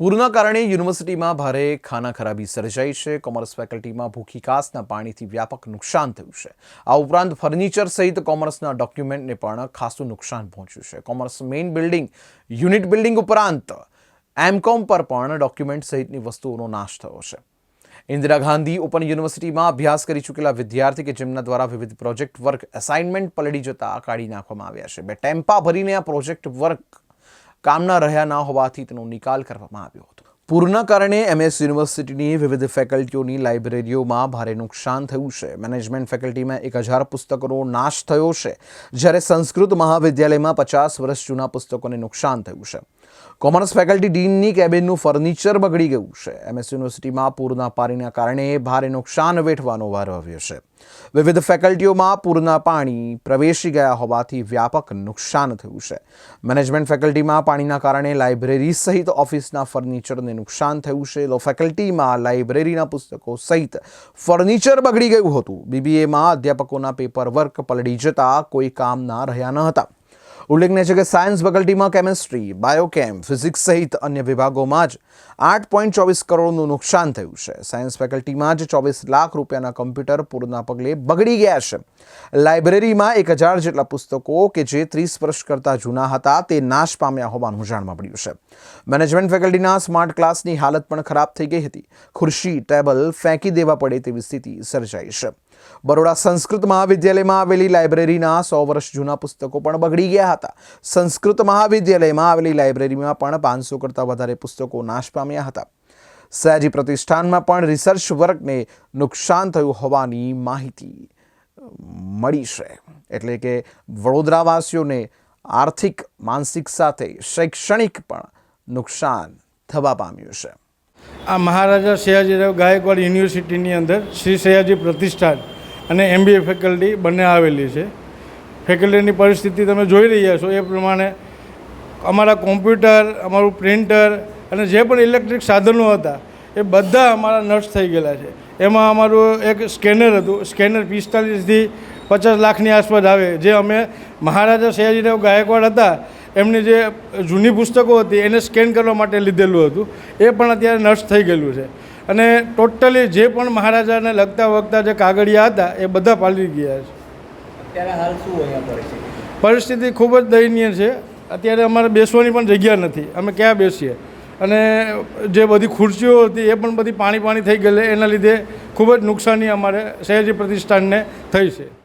પૂરના કારણે યુનિવર્સિટીમાં ભારે ખાના ખરાબી સર્જાઈ છે. કોમર્સ ફેકલ્ટીમાં ભૂખી કાસના પાણીથી વ્યાપક નુકસાન થયું છે. આ ઉપરાંત ફર્નિચર સહિત કોમર્સના ડોક્યુમેન્ટને પણ ખાસું નુકસાન પહોંચ્યું છે. Commerce main building, unit building ઉપરાંત એમકોમ પર પણ ડોક્યુમેન્ટ સહિતની વસ્તુઓનો નાશ થયો છે. ઇન્દિરા ગાંધી ઓપન યુનિવર્સિટીમાં અભ્યાસ કરી ચૂકેલા વિદ્યાર્થી કે જેમના દ્વારા વિવિધ પ્રોજેક્ટ વર્ક અસાઇનમેન્ટ પલળી જતા કાઢી નાખવામાં આવ્યા છે. બે ટેમ્પા ભરીને આ પ્રોજેક્ટ વર્ક કામના રહ્યા ન હોવાથી તેનો નિકાલ કરવામાં આવ્યો હતો. પૂરના કારણે એમએસ યુનિવર્સિટીની વિવિધ ફેકલ્ટીઓની લાઇબ્રેરીઓમાં ભારે નુકસાન થયું છે. મેનેજમેન્ટ ફેકલ્ટીમાં એક હજાર પુસ્તકોનો નાશ થયો છે, જ્યારે સંસ્કૃત મહાવિદ્યાલયમાં પચાસ વર્ષ જૂના પુસ્તકોને નુકસાન થયું છે. કોમર્સ ફેકલ્ટી ડીનની કેબિનનું ફર્નિચર બગડી ગયું છે. એમએસ યુનિવર્સિટીમાં પૂરના પાણીના કારણે ભારે નુકસાન વેઠવાનો વારો આવ્યો છે. વિવિધ ફેકલ્ટીઓમાં પૂરના પાણી પ્રવેશી ગયા હોવાથી વ્યાપક નુકસાન થયું છે. મેનેજમેન્ટ ફેકલ્ટીમાં પાણીના કારણે લાઇબ્રેરી સહિત ઓફિસના ફર્નિચરને નુકસાન થયું છે. લો ફેકલ્ટીમાં લાઇબ્રેરીના પુસ્તકો સહિત ફર્નિચર બગડી ગયું હતું. બીબીએમાં અધ્યાપકોના પેપર વર્ક પલળી જતા કોઈ કામના રહ્યા ન હતા. ઉલ્લેખનીય છે કે સાયન્સ ફેકલ્ટીમાં કેમેસ્ટ્રી, બાયોકેમ, ફિઝિક્સ સહિત અન્ય વિભાગોમાં જ આઠ પોઈન્ટ ચોવીસ કરોડનું નુકસાન થયું છે. સાયન્સ ફેકલ્ટીમાં જ ચોવીસ લાખ રૂપિયાના કમ્પ્યુટર પૂરના પગલે બગડી ગયા છે. લાઇબ્રેરીમાં એક હજાર જેટલા પુસ્તકો કે જે ત્રીસ વર્ષ કરતાં જૂના હતા તે નાશ પામ્યા હોવાનું જાણવા મળ્યું છે. મેનેજમેન્ટ ફેકલ્ટીના સ્માર્ટ ક્લાસની હાલત પણ ખરાબ થઈ ગઈ હતી. ખુરશી, ટેબલ ફેંકી દેવા પડે તેવી સ્થિતિ સર્જાઈ છે. બરોડા સંસ્કૃત મહાવિદ્યાલયમાં આવેલી લાઇબ્રેરીના સો વર્ષ જૂના પુસ્તકો પણ બગડી ગયા હતા. સંસ્કૃત મહાવિદ્યાલયમાં આવેલી લાઇબ્રેરીમાં પણ પાંચસો કરતાં વધારે પુસ્તકો નાશ પામ્યા હતા. સયાજી પ્રતિષ્ઠાનમાં પણ રિસર્ચ વર્કને નુકસાન થયું હોવાની માહિતી મળી છે. એટલે કે વડોદરાવાસીઓને આર્થિક, માનસિક સાથે શૈક્ષણિક પણ નુકસાન થવા પામ્યું છે. આ મહારાજા સયાજીરાવ ગાયકવાડ યુનિવર્સિટીની અંદર શ્રી સયાજી પ્રતિષ્ઠાન અને એમબીએ ફેકલ્ટી બંને આવેલી છે. ફેકલ્ટીની પરિસ્થિતિ તમે જોઈ રહ્યા છો, એ પ્રમાણે અમારા કોમ્પ્યુટર, અમારું પ્રિન્ટર અને જે પણ ઇલેક્ટ્રિક સાધનો હતા, એ બધા અમારા નષ્ટ થઈ ગયેલા છે. એમાં અમારું એક સ્કેનર હતું, સ્કેનર પિસ્તાલીસથી પચાસ લાખની આસપાસ આવે. જે અમે મહારાજા સયાજીરાવ ગાયકવાડ હતા, એમની જે જૂની પુસ્તકો હતી, એને સ્કેન કરવા માટે લીધેલું હતું. એ પણ અત્યારે નષ્ટ થઈ ગયેલું છે. અને ટોટલી જે પણ મહારાજાને લગતા વગતા જે કાગળિયા હતા એ બધા પાલી ગયા છે. અત્યારે હાલ શું પરિસ્થિતિ? ખૂબ જ દયનીય છે. અત્યારે અમારે બેસવાની પણ જગ્યા નથી. અમે ક્યાં બેસીએ? અને જે બધી ખુરશીઓ હતી એ પણ બધી પાણી પાણી થઈ ગયેલી. એના લીધે ખૂબ જ નુકસાની અમારે સહેજી પ્રતિષ્ઠાનને થઈ છે.